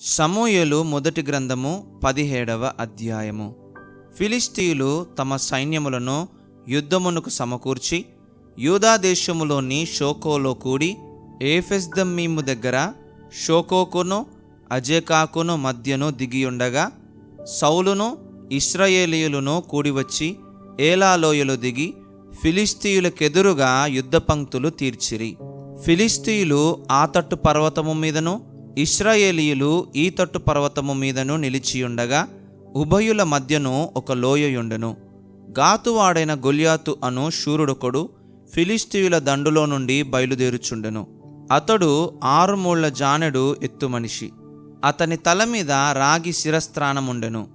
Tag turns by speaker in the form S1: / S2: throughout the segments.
S1: సమూయలు మొదటి గ్రంథము పదిహేడవ అధ్యాయము. ఫిలిస్తీయులు తమ సైన్యములను యుద్ధమునకు సమకూర్చి యూదాదేశములోని షోకోలో కూడి ఏఫెస్దమ్మీము దగ్గర షోకోకును అజేకాకును మధ్యను దిగియుండగా సౌలును ఇస్రాయేలీయులను కూడివచ్చి ఏలాలోయలో దిగి ఫిలిస్తీయులకెదురుగా యుద్ధ పంక్తులు తీర్చిరి. ఫిలిస్తీయులు ఆ తట్టు పర్వతము మీదను ఇస్రాయేలీయులు ఈతట్టు పర్వతము మీదను నిలిచియుండగా ఉభయుల మధ్యను ఒక లోయయుండెను. గాతువాడైన గొల్యాతు అను శూరుడొకడు ఫిలిస్తీయుల దండులో నుండి బయలుదేరుచుండెను. అతడు ఆరుమూళ్ళ జానెడు ఎత్తు మనిషి. అతని తల మీద రాగి శిరస్త్రాణముండెను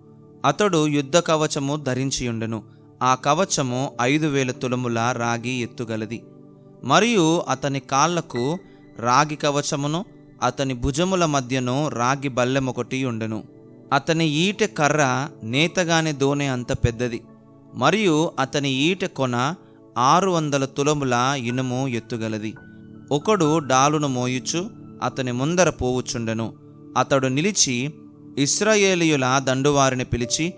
S1: అతడు యుద్ధ కవచము ధరించియుండెను. ఆ కవచము ఐదు వేల తులముల రాగి ఎత్తుగలది. మరియు అతని కాళ్ళకు రాగి కవచమును అతని భుజముల మధ్యను రాగి బల్లెమొకటి ఉండెను. అతని ఈట కర్ర నేతగాని దోనె అంత పెద్దది. మరియు అతని ఈట కొన ఆరు వందల తులముల ఇనుము ఎత్తుగలది. ఒకడు డాలును మోయుచు అతని ముందర పోవుచుండెను. అతడు నిలిచి ఇస్రాయేలీయుల దండువారిని పిలిచి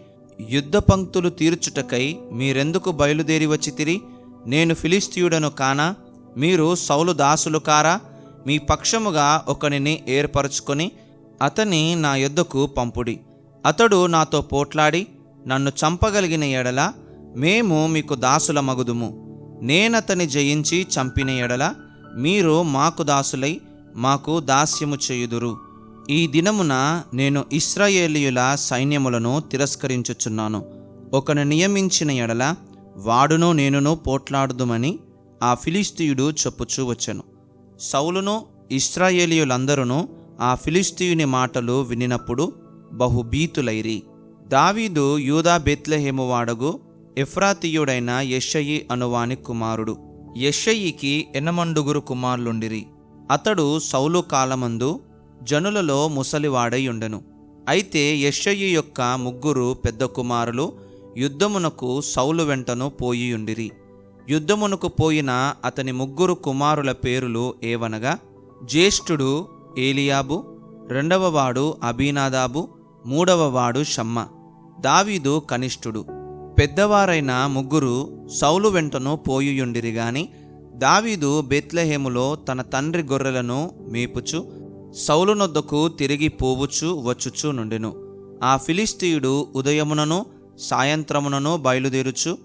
S1: యుద్ధ పంక్తులు తీర్చుటకై మీరెందుకు బయలుదేరి వచ్చితిరి నేను ఫిలిస్తీయుడను కానా? మీరు సౌలు దాసులు కారా? మీ పక్షముగా ఒకనిని ఏర్పరచుకొని అతని నా యొద్దకు పంపుడి. అతడు నాతో పోట్లాడి నన్ను చంపగలిగిన ఎడల మేము మీకు దాసుల మగుదుము నేనతని జయించి చంపిన ఎడల మీరు మాకు దాసులై మాకు దాస్యము చేయుదురు. ఈ దినమున నేను ఇస్రాయేలీయుల సైన్యములను తిరస్కరించుచున్నాను. ఒకను నియమించిన ఎడల వాడును నేనును పోట్లాడుదుమని ఆ ఫిలిస్తీయుడు చెప్పుచూ వచ్చెను. సౌలును ఇస్రాయేలీయులందరూ ఆ ఫిలిస్తీయుని మాటలు వినినప్పుడు బహుభీతులైరి దావీదు యూదా బెత్లెహేము వాడగు ఎఫ్రాతీయుడైన యెషయి అనువాని కుమారుడు. యెషయికి ఎనమండుగురు కుమారులుండిరి. అతడు సౌలు కాలమందు జనులలో ముసలివాడైయుండెను. అయితే యెషయి యొక్క ముగ్గురు పెద్ద కుమారులు యుద్ధమునకు సౌలు వెంటను పోయియుండిరి. యుద్ధమునకు పోయిన అతని ముగ్గురు కుమారుల పేరులు ఏవనగా జ్యేష్ఠుడు ఏలియాబు రెండవవాడు అభినాదాబు మూడవవాడు షమ్మ. దావీదు కనిష్ఠుడు. పెద్దవారైన ముగ్గురు సౌలు వెంటను పోయుయుండిరి గాని దావీదు బెత్లెహేములో తన తండ్రి గొర్రెలను మేపుచు సౌలునొద్దకు తిరిగి పోవుచు వచ్చుచు నుండెను. ఆ ఫిలిస్తీయుడు ఉదయమునను సాయంత్రమునను బయలుదేరుచు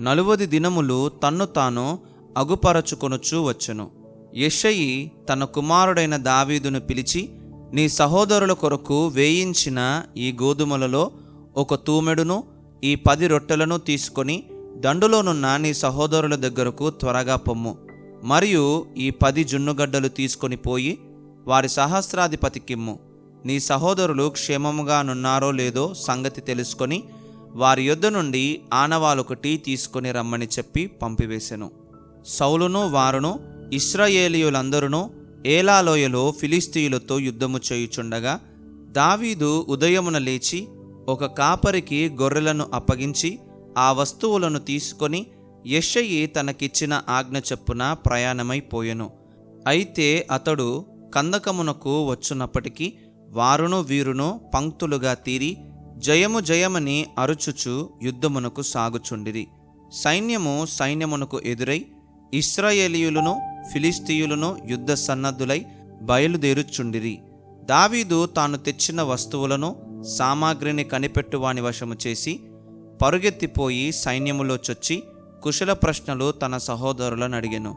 S1: నలువది దినములు తన్ను తాను అగుపరచుకొనుచూ వచ్చెను. యషయి తన కుమారుడైన దావీదును పిలిచి నీ సహోదరుల కొరకు వేయించిన ఈ గోధుమలలో ఒక తూమెడును ఈ పది రొట్టెలను తీసుకొని దండులోనున్న నీ సహోదరుల దగ్గరకు త్వరగా పొమ్ము. మరియు ఈ పది జున్నుగడ్డలు తీసుకొని పోయి వారి సహస్రాధిపతికిమ్ము. నీ సహోదరులు క్షేమముగానున్నారో లేదో సంగతి తెలుసుకొని వారి యొద్ద నుండి ఆనవాలొకటి తీసుకొని రమ్మని చెప్పి పంపివేశెను సౌలును వారును ఇస్రాయేలీయులందరూ ఏలాలోయలో ఫిలిస్తీయులతో యుద్ధము చేయుచుండగా దావీదు ఉదయమున లేచి ఒక కాపరికి గొర్రెలను అప్పగించి ఆ వస్తువులను తీసుకొని యషయి తనకిచ్చిన ఆజ్ఞ చెప్పున ప్రయాణమైపోయెను అయితే అతడు కందకమునకు వచ్చున్నప్పటికీ వారును వీరును పంక్తులుగా తీరి జయము జయమని అరుచుచు యుద్ధమునకు సాగుచుండిరి. సైన్యము సైన్యమునకు ఎదురై ఇస్రాయేలీయులను ఫిలిస్తీయులను యుద్ధ సన్నద్ధులై బయలుదేరుచుండిరి. దావీదు తాను తెచ్చిన వస్తువులను సామాగ్రిని కనిపెట్టువాని వశము చేసి పరుగెత్తిపోయి సైన్యములో చొచ్చి కుశల ప్రశ్నలు తన సహోదరులను అడిగెను.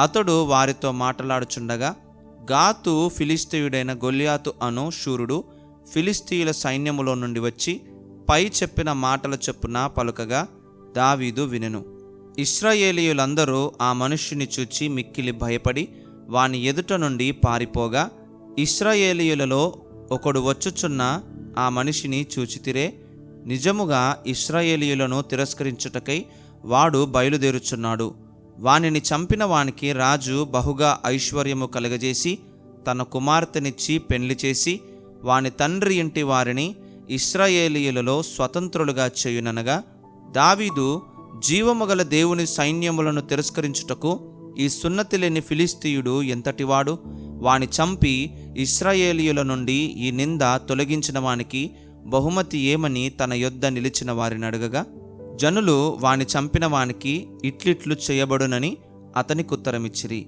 S1: అతడు వారితో మాట్లాడుచుండగా గాతు ఫిలిస్తీయుడైన గొల్యాతు అను శూరుడు ఫిలిస్తీయుల సైన్యములో నుండి వచ్చి పై చెప్పిన మాటల చొప్పున పలుకగా దావీదు వినెను. ఇస్రాయేలీయులందరూ ఆ మనుష్యుని చూచి మిక్కిలి భయపడి వాని ఎదుట నుండి పారిపోగా ఇస్రాయేలీయులలో ఒకడు వచ్చుచున్న ఆ మనిషిని చూచితిరే నిజముగా ఇస్రాయేలీయులను తిరస్కరించుటకై వాడు బయలుదేరుచున్నాడు. వానిని చంపిన వానికి రాజు బహుగా ఐశ్వర్యము కలగజేసి తన కుమార్తెనిచ్చి పెళ్ళి చేసి వాని తండ్రి ఇంటి వారిని ఇస్రాయేలీయులలో స్వతంత్రులుగా చేయుననగా దావీదు జీవముగల దేవుని సైన్యములను తిరస్కరించుటకు ఈ సున్నతి లేని ఫిలిస్తీయుడు ఎంతటివాడు? వాని చంపి ఇస్రాయేలీయుల నుండి ఈ నింద తొలగించిన వానికి బహుమతి ఏమని తన యొద్ద నిలిచిన వారిని అడగగా జనులు వాని చంపిన వానికి ఇట్లిట్లు చేయబడునని అతనికి ఉత్తరమిచ్చిరి.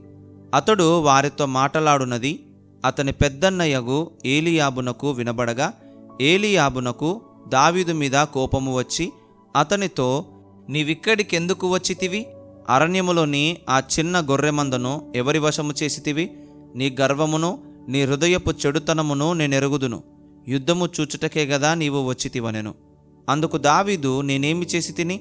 S1: అతడు వారితో మాటలాడునది అతని పెద్దన్నయ్యగు ఏలియాబునకు వినబడగా ఏలియాబునకు దావీదు మీద కోపము వచ్చి అతనితో నీవిక్కడికెందుకు వచ్చితివి? అరణ్యములోని ఆ చిన్న గొర్రెమందను ఎవరి వశము చేసితివి? నీ గర్వమును నీ హృదయపు చెడుతనమును నేనెరుగుదును. యుద్ధము చూచుటకే గదా నీవు వచ్చితివనెను. అందుకు దావీదు నేనేమి చేసి తిని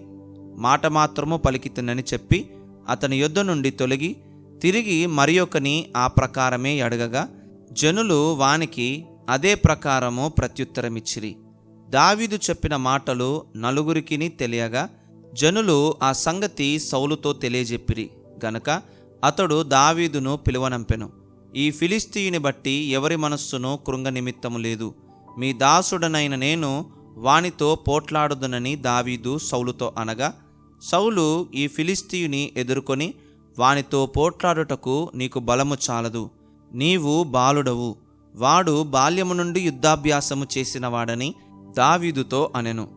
S1: మాట మాత్రము పలికితినని చెప్పి అతని యొద్ద నుండి తొలగి తిరిగి మరి ఒకని ఆ ప్రకారమే అడగగా జనులు వానికి అదే ప్రకారము ప్రత్యుత్తరమిచ్చిరి. దావీదు చెప్పిన మాటలు నలుగురికిని తెలియగా జనులు ఆ సంగతి సౌలుతో తెలియజెప్పిరి. గనక అతడు దావీదును పిలువనంపెను. ఈ ఫిలిస్తీయుని బట్టి ఎవరి మనస్సును కృంగ నిమిత్తము లేదు. మీ దాసుడనైన నేను వానితో పోట్లాడుదనని దావీదు సౌలుతో అనగా సౌలు ఈ ఫిలిస్తీయుని ఎదుర్కొని వానితో పోట్లాడుటకు నీకు బలము చాలదు. నీవు బాలుడవు. వాడు బాల్యము నుండి యుద్ధాభ్యాసము చేసినవాడని దావీదుతో అనెను.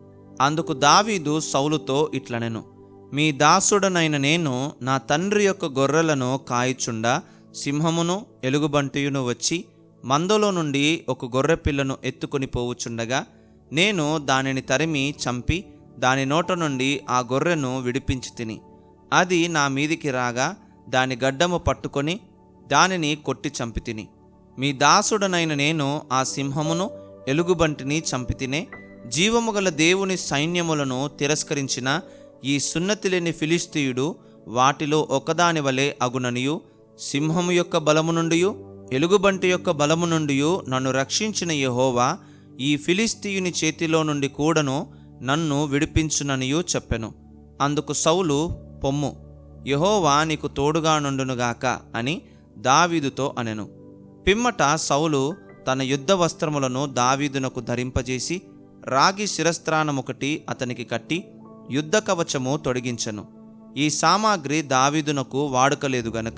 S1: అందుకు దావీదు సౌలుతో ఇట్లనెను. మీ దాసుడనైన నేను నా తండ్రి యొక్క గొర్రెలను కాయిచుండా సింహమును ఎలుగుబంటియును వచ్చి మందలో నుండి ఒక గొర్రె పిల్లను ఎత్తుకొని పోవుచుండగా నేను దానిని తరిమి చంపి దాని నోట నుండి ఆ గొర్రెను విడిపించి తిని. అది నా మీదికి రాగా దాని గడ్డము పట్టుకొని దానిని కొట్టి చంపితిని మీ దాసుడనైన నేను ఆ సింహమును ఎలుగుబంటిని చంపితినే జీవము గల దేవుని సైన్యములను తిరస్కరించిన ఈ సున్నతి లేని ఫిలిస్తీయుడు వాటిలో ఒకదాని వలె అగుననియు సింహము యొక్క బలము నుండియు ఎలుగుబంటి యొక్క బలము నుండియు నన్ను రక్షించిన యహోవా ఈ ఫిలిస్తీయుని చేతిలో నుండి కూడాను నన్ను విడిపించుననియు చెప్పెను. అందుకు సౌలు పొమ్ము యహోవా నీకు తోడుగా నుండునుగాక అని దావీదుతో అనెను. పిమ్మట సౌలు తన యుద్ధ వస్త్రములను దావీదునకు ధరింపజేసి రాగి శిరస్త్రాణమొకటి అతనికి కట్టి యుద్ధ కవచము తొడిగించెను. ఈ సామాగ్రి దావీదునకు వాడుకలేదు గనుక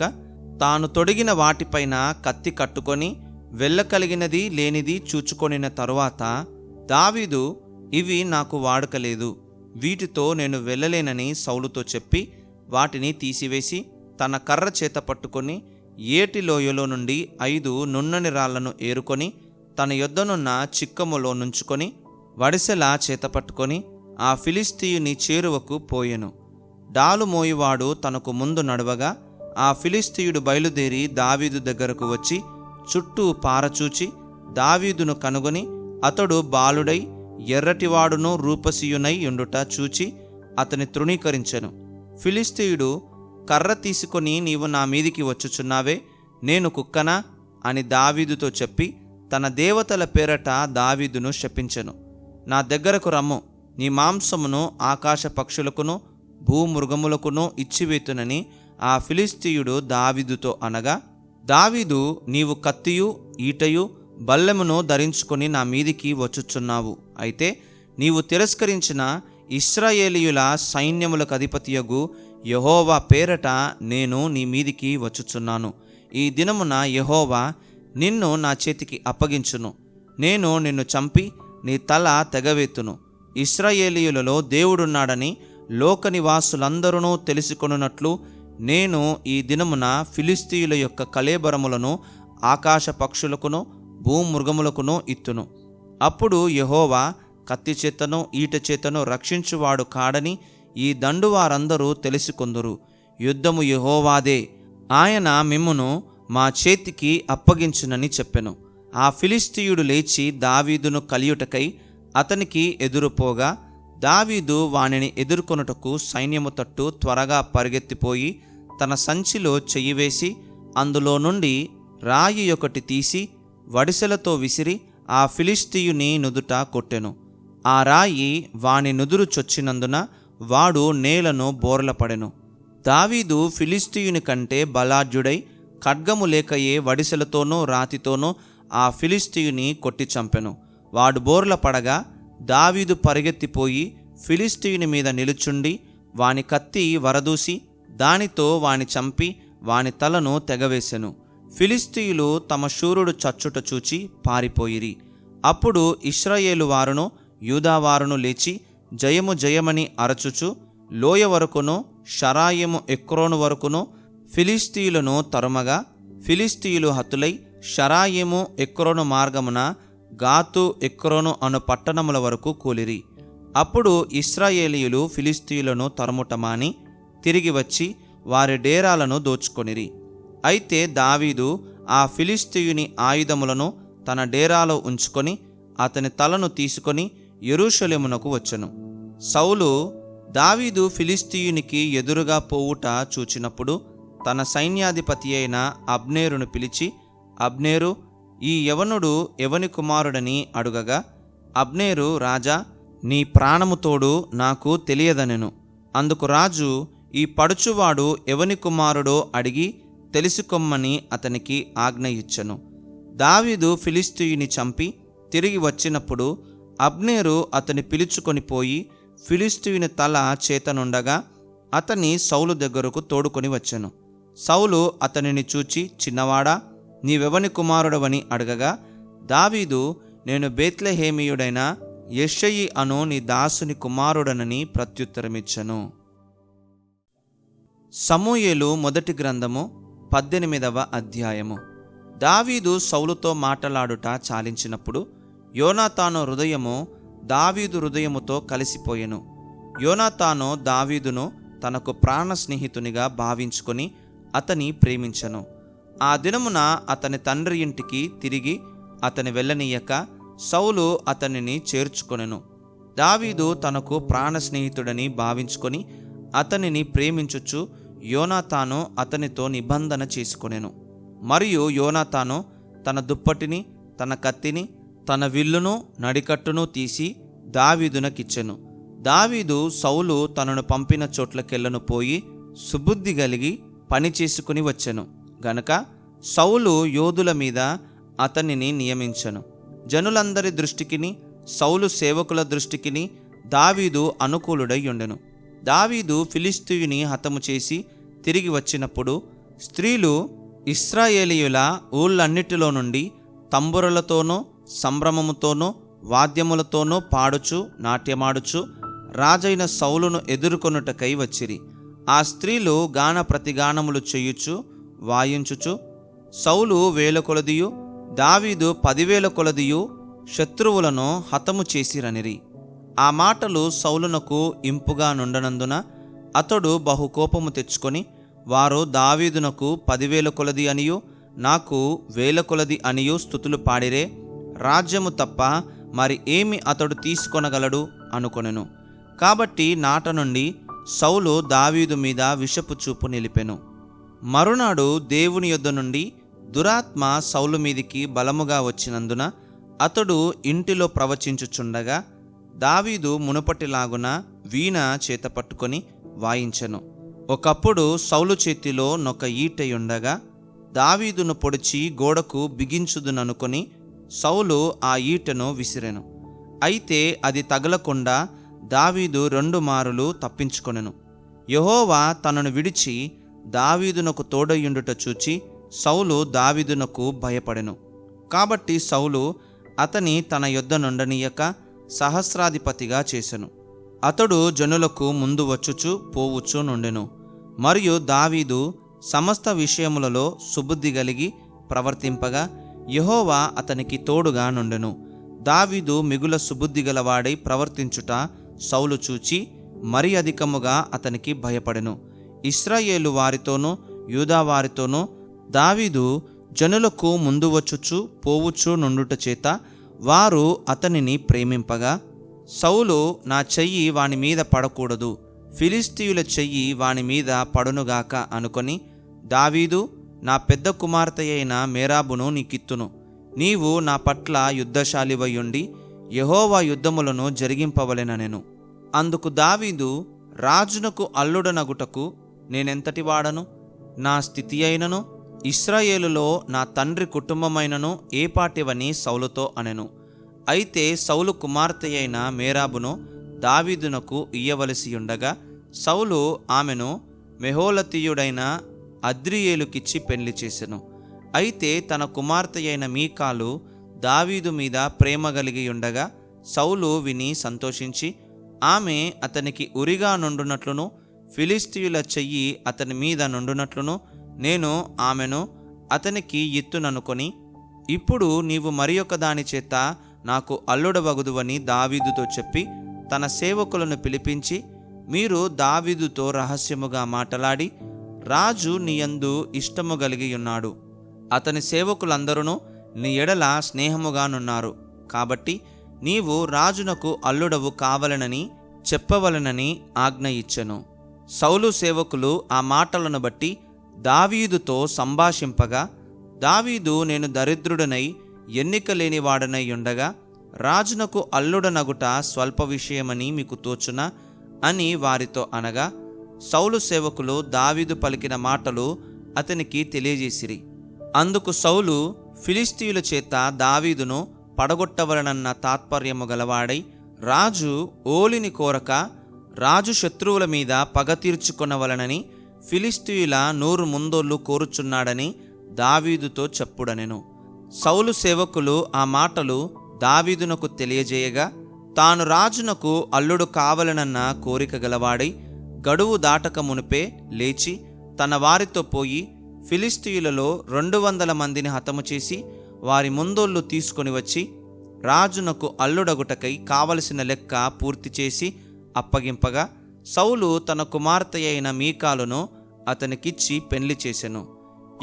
S1: తాను తొడిగిన వాటిపైన కత్తి కట్టుకొని వెళ్ళకలిగినది లేనిది చూచుకొనిన తరువాత దావీదు ఇవి నాకు వాడుకలేదు. వీటితో నేను వెళ్ళలేనని సౌలుతో చెప్పి వాటిని తీసివేసి తన కర్ర చేత పట్టుకొని ఏటి లోయలో నుండి ఐదు నున్నని రాళ్ళను ఏరుకొని తన యొద్దనున్న చిక్కములో నుంచుకొని వడిసెలా చేత పట్టుకొని ఆ ఫిలిస్తీయుని చేరువకు పోయెను. డాలు మోయివాడు తనకు ముందు నడవగా ఆ ఫిలిస్తీయుడు బయలుదేరి దావీదు దగ్గరకు వచ్చి చుట్టూ పారచూచి దావీదును కనుగొని అతడు బాలుడై ఎర్రటివాడును రూపసీయునై ఉండుట చూచి అతని తృణీకరించెను. ఫిలిస్తీయుడు కర్ర తీసుకొని నీవు నా మీదికి వచ్చుచున్నావే నేను కుక్కనా? అని దావీదుతో చెప్పి తన దేవతల పేరట దావీదును శపించెను. నా దగ్గరకు రమ్ము నీ మాంసమును ఆకాశ పక్షులకును భూమృగములకును ఇచ్చివేతునని ఆ ఫిలిస్తీయుడు దావీదుతో అనగా దావీదు నీవు కత్తియు ఈటయు బల్లెమును ధరించుకొని నా మీదికి వచ్చుచున్నావు. అయితే నీవు తిరస్కరించిన ఇస్రాయేలీయుల సైన్యములకు అధిపతియగు యహోవా పేరట నేను నీ మీదికి వచ్చుచున్నాను. ఈ దినమున యహోవా నిన్ను నా చేతికి అప్పగించును. నేను నిన్ను చంపి నీ తల తెగవేతును. ఇస్రాయేలీయులలో దేవుడున్నాడని లోక నివాసులందరూ తెలుసుకొనున్నట్లు నేను ఈ దినమున ఫిలిస్తీయుల యొక్క కలేబరములను ఆకాశ పక్షులకును భూమృగములకును ఇత్తును. అప్పుడు యహోవా కత్తి చేతను ఈట చేతను రక్షించువాడు కాడని ఈ దండు వారందరూ తెలుసుకొందురు. యుద్ధము యహోవాదే ఆయన మిమ్మును మా చేతికి అప్పగించునని చెప్పెను. ఆ ఫిలిస్తీయుడు లేచి దావీదును కలియుటకై అతనికి ఎదురుపోగా దావీదు వానిని ఎదుర్కొనుటకు సైన్యము తట్టు త్వరగా పరిగెత్తిపోయి తన సంచిలో చెయ్యివేసి అందులో నుండి రాయి ఒకటి తీసి వడిసెలతో విసిరి ఆ ఫిలిస్తీయుని నుదుట కొట్టెను. ఆ రాయి వాని నుదురు చొచ్చినందున వాడు నేలను బోర్లపడెను. దావీదు ఫిలిస్తీయుని కంటే బలాఢ్యుడై ఖడ్గము లేకయే వడిసెలతోనూ రాతితోనూ ఆ ఫిలిస్తీయుని కొట్టి చంపెను. వాడు బోర్ల పడగా దావీదు పరిగెత్తిపోయి ఫిలిస్తీయుని మీద నిలుచుండి వాని కత్తి వరదూసి దానితో వాని చంపి వాని తలను తెగవేసెను. ఫిలిస్తీయులు తమ శూరుడు చచ్చుట చూచి పారిపోయిరి. అప్పుడు ఇస్రాయేలు వారును యూదావారును లేచి జయము జయమని అరచుచు లోయ వరకును షరాయము ఎక్రోను వరకును ఫిలిస్తీయులను తరుమగా ఫిలిస్తీయులు హతులై షరాయిము ఎక్రోను మార్గమున గాతు ఎక్రోను అను పట్టణముల వరకు కూలిరి. అప్పుడు ఇస్రాయేలీయులు ఫిలిస్తీయులను తరుముటమాని తిరిగి వచ్చి వారి డేరాలను దోచుకొనిరి. అయితే దావీదు ఆ ఫిలిస్తీయుని ఆయుధములను తన డేరాలో ఉంచుకొని అతని తలను తీసుకొని ఎరుషలేమునకు వచ్చెను. సౌలు దావీదు ఫిలిస్తీయునికి ఎదురుగా పోవుట చూచినప్పుడు తన సైన్యాధిపతి అయిన అబ్నేరును పిలిచి అబ్నేరు ఈ యవనుడు ఎవని కుమారుడని అడుగగా అబ్నేరు రాజా నీ ప్రాణముతోడు నాకు తెలియదనెను. అందుకు రాజు ఈ పడుచువాడు ఎవని కుమారుడో అడిగి తెలుసుకొమ్మని అతనికి ఆజ్ఞ ఇచ్చెను. దావీదు ఫిలిస్తీయుని చంపి తిరిగి వచ్చినప్పుడు అబ్నేరు అతని పిలుచుకొని పోయి ఫిలిస్తీయుని తల చేతనుండగా అతని సౌలు దగ్గరకు తోడుకొని వచ్చెను. సౌలు అతనిని చూచి చిన్నవాడా నీవెవని కుమారుడవని అడగగా దావీదు నేను బేత్లహేమియుడైన యషయి అను నీ దాసుని కుమారుడనని ప్రత్యుత్తరమిచ్చను. సమూయేలు మొదటి గ్రంథము పద్దెనిమిదవ అధ్యాయము. దావీదు సౌలుతో మాటలాడుట చాలించినప్పుడు యోనాతాను హృదయము దావీదు హృదయముతో కలిసిపోయెను. యోనాతాను దావీదును తనకు ప్రాణ స్నేహితునిగా భావించుకొని అతని ప్రేమించను. ఆ దినమున అతని తండ్రి ఇంటికి తిరిగి అతని వెళ్ళనీయక సౌలు అతనిని చేర్చుకొనెను. దావీదు తనకు ప్రాణ స్నేహితుడని భావించుకొని అతనిని ప్రేమించుచు యోనాతాను అతనితో నిబంధన చేసుకొనెను. మరియు యోనాతాను తన దుప్పటిని తన కత్తిని తన విల్లును నడికట్టును తీసి దావీదునకిచ్చెను. దావీదు సౌలు తనను పంపిన చోట్లకెళ్ళను పోయి సుబుద్ధి కలిగి పని చేసుకుని వచ్చెను. గనక సౌలు యోధుల మీద అతనిని నియమించెను. జనులందరి దృష్టికిని సౌలు సేవకుల దృష్టికిని దావీదు అనుకూలుడై ఉండెను దావీదు ఫిలిస్తీయుని హతము చేసి తిరిగి వచ్చినప్పుడు స్త్రీలు ఇస్రాయేలీయుల ఊళ్ళన్నిటిలో నుండి తంబురలతోనూ సంభ్రమముతోనూ వాద్యములతోనూ పాడుచు నాట్యమాడుచు రాజైన సౌలును ఎదుర్కొనుటకై వచ్చిరి. ఆ స్త్రీలు గాన ప్రతిగానములు చేయుచు వాయించుచు సౌలు వేల కొలదియు దావీదు పదివేల కొలదియు శత్రువులను హతము చేసిరనిరి. ఆ మాటలు సౌలునకు ఇంపుగా నుండనందున అతడు బహు కోపము తెచ్చుకొని వారు దావీదునకు పదివేల కొలది అనియు నాకు వేల కొలది అనియు స్థుతులు పాడిరే రాజ్యము తప్ప మరి ఏమి అతడు తీసుకొనగలడు అనుకొనెను. కాబట్టి నాట నుండి సౌలు దావీదు మీద విషపు చూపు నిలిపెను. మరునాడు దేవుని యొద్ద నుండి దురాత్మ సౌలు మీదికి బలముగా వచ్చినందున అతడు ఇంటిలో ప్రవచించుచుండగా దావీదు మునుపటిలాగున వీణ చేత పట్టుకొని వాయించెను. ఒకప్పుడు సౌలు చేతిలో నొక ఈటయుండగా దావీదును పొడిచి గోడకు బిగించుదుననుకొని సౌలు ఆ ఈటను విసిరెను. అయితే అది తగలకుండా దావీదు రెండు మారులు తప్పించుకొనెను. యహోవా తనను విడిచి దావీదునకు తోడయుండుట చూచి సౌలు దావీదునకు భయపడెను. కాబట్టి సౌలు అతని తన యుద్ధ నుండనీయక సహస్రాధిపతిగా చేసెను. అతడు జనులకు ముందు వచ్చుచు పోవచ్చు నుండెను. మరియు దావీదు సమస్త విషయములలో సుబుద్ధి కలిగి ప్రవర్తింపగా యహోవా అతనికి తోడుగా నుండెను. దావీదు మిగుల సుబుద్ధి గలవాడై ప్రవర్తించుట సౌలు చూచి మరి అధికముగా అతనికి భయపడెను. ఇస్రాయేలు వారితోనూ యూదా వారితోనూ దావీదు జనులకు ముందు వచ్చుచు పోవుచు నుండుట చేత వారు అతనిని ప్రేమింపగా సౌలు నా చెయ్యి వాని మీద పడకూడదు. ఫిలిస్తీయుల చెయ్యి వాని మీద పడునుగాక అనుకొని దావీదు నా పెద్ద కుమార్తె అయిన మేరాబును నీకిత్తును. నీవు నా పట్ల యుద్ధశాలివయ్యుండి యహోవా యుద్ధములను జరిగింపవలెననెను. అందుకు దావీదు రాజునకు అల్లుడనగుటకు నేనెంతటి వాడను? నా స్థితి అయినను? ఇస్రాయేలులో నా తండ్రి కుటుంబమైనను ఏపాటివని సౌలుతో అనెను. అయితే సౌలు కుమార్తె అయిన మేరాబును దావీదునకు ఇయ్యవలసి ఉండగా సౌలు ఆమెను మెహోలతీయుడైన అద్రియేలుకిచ్చి పెళ్ళి చేసెను. అయితే తన కుమార్తె అయిన మీకాలు దావీదు మీద ప్రేమ కలిగి ఉండగా సౌలు విని సంతోషించి ఆమె అతనికి ఉరిగా నుండునట్లును ఫిలిస్తీయుల చెయ్యి అతని మీద నుండునట్లును నేను ఆమెను అతనికి ఎత్తుననుకొని ఇప్పుడు నీవు మరి దాని చేత నాకు అల్లుడవగుదువని దావీదుతో చెప్పి తన సేవకులను పిలిపించి మీరు దావీదుతో రహస్యముగా మాటలాడి రాజు నీయందు ఇష్టము కలిగి ఉన్నాడు అతని సేవకులందరూ నీ ఎడల స్నేహముగానున్నారు. కాబట్టి నీవు రాజునకు అల్లుడవు కావలనని చెప్పవలనని ఆజ్ఞ ఇచ్చెను సౌలు సేవకులు ఆ మాటలను బట్టి దావీదుతో సంభాషింపగా దావీదు నేను దరిద్రుడనై ఎన్నిక లేనివాడనై ఉండగా రాజునకు అల్లుడనగుట స్వల్ప విషయమని మీకు తోచునా? అని వారితో అనగా సౌలు సేవకులు దావీదు పలికిన మాటలు అతనికి తెలియజేసిరి. అందుకు సౌలు ఫిలిస్తీయుల చేత దావీదును పడగొట్టవలనన్న తాత్పర్యము గలవాడై రాజు ఓలిని కోరక రాజు శత్రువుల మీద పగ తీర్చుకొనవలనని ఫిలిస్తీయుల నూరు ముందోళ్ళు కోరుచున్నాడని దావీదుతో చెప్పుడనెను. సౌలు సేవకులు ఆ మాటలు దావీదునకు తెలియజేయగా తాను రాజునకు అల్లుడు కావలనన్న కోరిక గలవాడై గడువు దాటక మునుపే లేచి తన వారితో పోయి ఫిలిస్తీయులలో రెండు వందల మందిని హతము చేసి వారి ముందోళ్ళు తీసుకొని వచ్చి రాజునకు అల్లుడగుటకై కావలసిన లెక్క పూర్తి చేసి అప్పగింపగా సౌలు తన కుమార్తె అయిన మీకాలును అతనికిచ్చి పెళ్ళి చేసెను.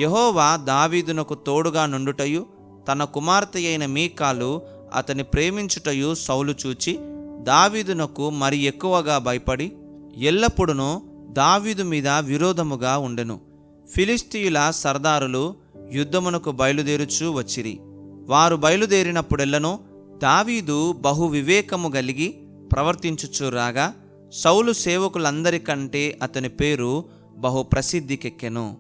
S1: యహోవా దావీదునకు తోడుగా నుండుటయు తన కుమార్తె అయిన మీకాలు అతని ప్రేమించుటయు సౌలు చూచి దావీదునకు మరి ఎక్కువగా భయపడి ఎల్లప్పుడూ దావీదు మీద విరోధముగా ఉండెను. ఫిలిస్తీయుల సర్దారులు యుద్ధమునకు బయలుదేరుచూ వచ్చిరి. వారు బయలుదేరినప్పుడెల్లను దావీదు బహు వివేకము కలిగి ప్రవర్తించుచు రాగా సౌలు సేవకులందరికంటే అతని పేరు బహు ప్రసిద్ధికెక్కెను.